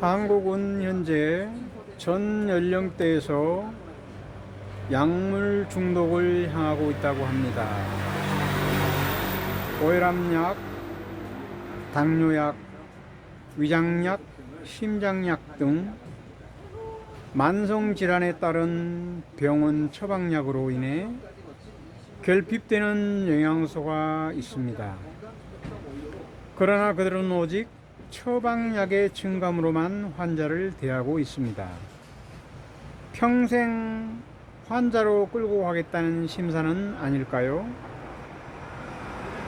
한국은 현재 전 연령대에서 약물 중독을 향하고 있다고 합니다. 오혈압약, 당뇨약, 위장약, 심장약 등 만성 질환에 따른 병원 처방약으로 인해 결핍되는 영양소가 있습니다. 그러나 그들은 오직 처방약의 증감으로만 환자를 대하고 있습니다. 평생 환자로 끌고 가겠다는 심사는 아닐까요?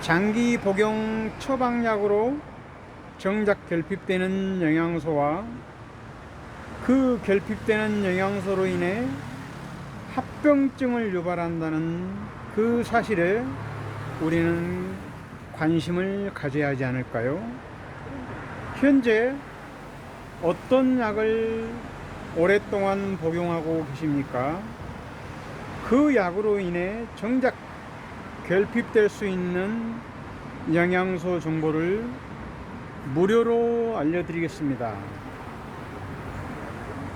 장기 복용 처방약으로 정작 결핍되는 영양소와 그 결핍되는 영양소로 인해 합병증을 유발한다는 그 사실에 우리는 관심을 가져야 하지 않을까요? 현재 어떤 약을 오랫동안 복용하고 계십니까? 그 약으로 인해 정작 결핍될 수 있는 영양소 정보를 무료로 알려드리겠습니다.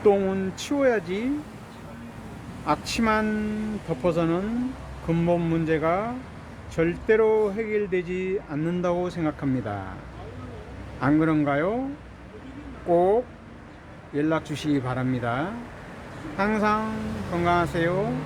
똥은 치워야지 악취만 덮어서는 근본 문제가 절대로 해결되지 않는다고 생각합니다. 안 그런가요? 꼭 연락 주시기 바랍니다. 항상 건강하세요.